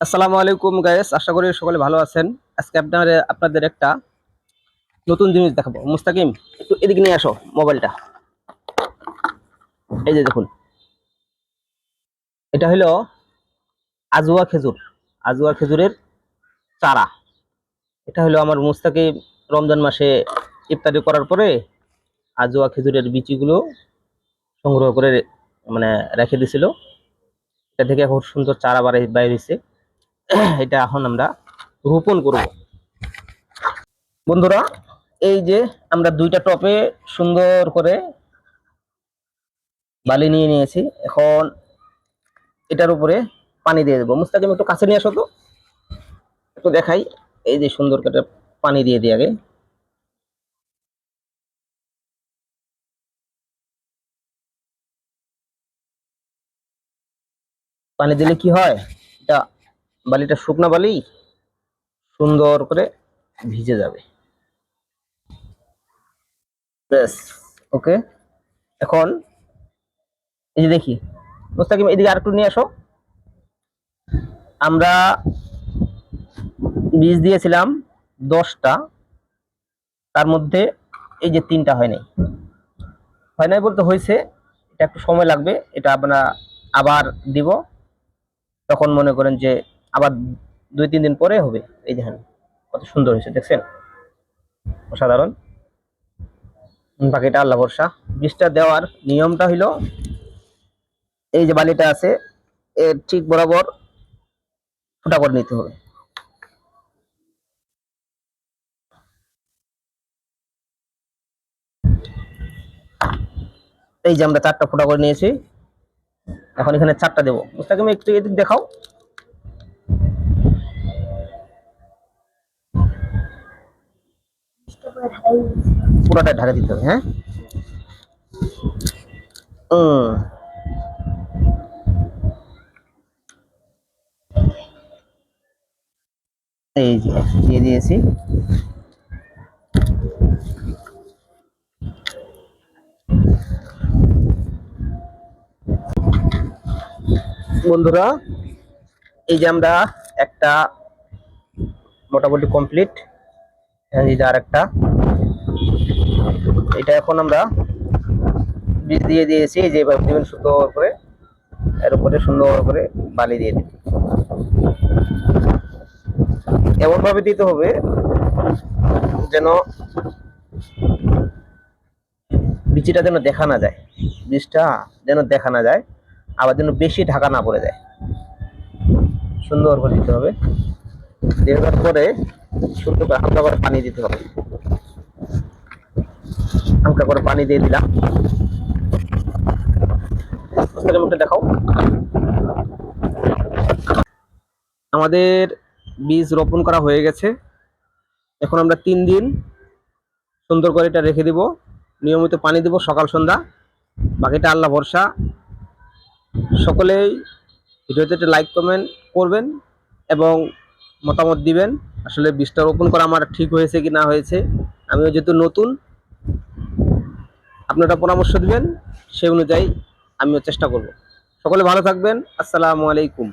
আসসালামু আলাইকুম গায়েস আশা করি সকলে ভালো আছেন। আজকে আপনার আপনাদের একটা নতুন জিনিস দেখাবো। মুস্তাকিম, একটু এদিকে নিয়ে আসো মোবাইলটা। এই যে দেখুন। এটা হলো আজুয়া খেজুর আজুয়া খেজুরের চারা। এটা হলো আমার মুস্তাকিম রমজান মাসে ইফতারি করার পরে আজুয়া খেজুরের বিচিগুলো সংগ্রহ করে মানে রেখে দিছিল। এটা থেকে খুব সুন্দর চারা বাড়াই বাইরেছে এটা এখন আমরা রোপণ করব। বন্ধুরা, এই যে আমরা দুইটা টপে সুন্দর করে বালি নিয়ে নিয়েছি। এখন এটার উপরে পানি দিয়ে দেবো। মুস্তাকিম, একটু কাছে নিয়ে আসো তো। একটু দেখাই। এই যে সুন্দর করে পানি দিয়ে দিই আগে। পানি দিলে কি হয়? এটা বালিটা শুকনা বালি সুন্দর করে ভিজে যাবে। ওকে? এখন, এই যে দেখি, মুস্তাকিম, এদিকে আরেকটু নিয়ে আসো। আমরা বীজ দিয়েছিলাম দশটা, তার মধ্যে এই যে তিনটা হয় নাই। হয় নাই বলতে হয়েছে, এটা একটু সময় লাগবে, এটা আমরা আবার দিব। তখন মনে করেন যে আবার দুই, তিন দিন পরে হবে। এই দেখেন, কত সুন্দর হয়েছে, দেখছেন? অসাধারণ। বাকিটা আল্লাহ ভরসা। বীজটা দেওয়ার নিয়মটা হইল, এই যে বালিটা আছে, এর ঠিক বরাবর ফুটা করে নিতে হবে। এই যে আমরা চারটা ফুটা করে নিয়েছি, এখন এখানে চারটা দেবো। একটু এদিক দেখাও। পুরোটা ঢাকা দিতে হবে হ্যাঁ। এই যে, দিয়ে দিয়েছি বন্ধুরা, এই যে আমরা একটা মোটামুটি কমপ্লিট এই যে আর একটা এটা এখন আমরা বীজ দিয়ে দিয়েছি যে দিবেন সুন্দর করে। এর উপরে সুন্দর করে বালি দিয়ে দিন এমন ভাবে দিতে হবে যেন বিচিটা যেন দেখা না যায়। বীজটা যেন দেখা না যায়, আবার যেন বেশি ঢাকা না পড়ে যায়। সুন্দর করে দিতে হবে। দেওয়ার পরে সুন্দর করে হালকা করে পানি দিতে হবে। হালকা করে পানি দিয়ে দিলাম। দেখাও। আমাদের বীজ রোপণ করা হয়ে গেছে। এখন আমরা তিন দিন সুন্দর করে এটা রেখে দিব। নিয়মিত পানি দেব সকাল, সন্ধ্যা। বাকিটা আল্লাহ ভরসা। সকলেই ভিডিওতে একটা লাইক কমেন্ট করবেন এবং মতামত দিবেন। আসলে বীজটা রোপণ করা আমার ঠিক হয়েছে কি না হয়েছে, আমিও যেহেতু নতুন, আপনারা পরামর্শ দিবেন, সেই অনুযায়ী আমিও চেষ্টা করব। সকলে ভালো থাকবেন, আসসালামু আলাইকুম।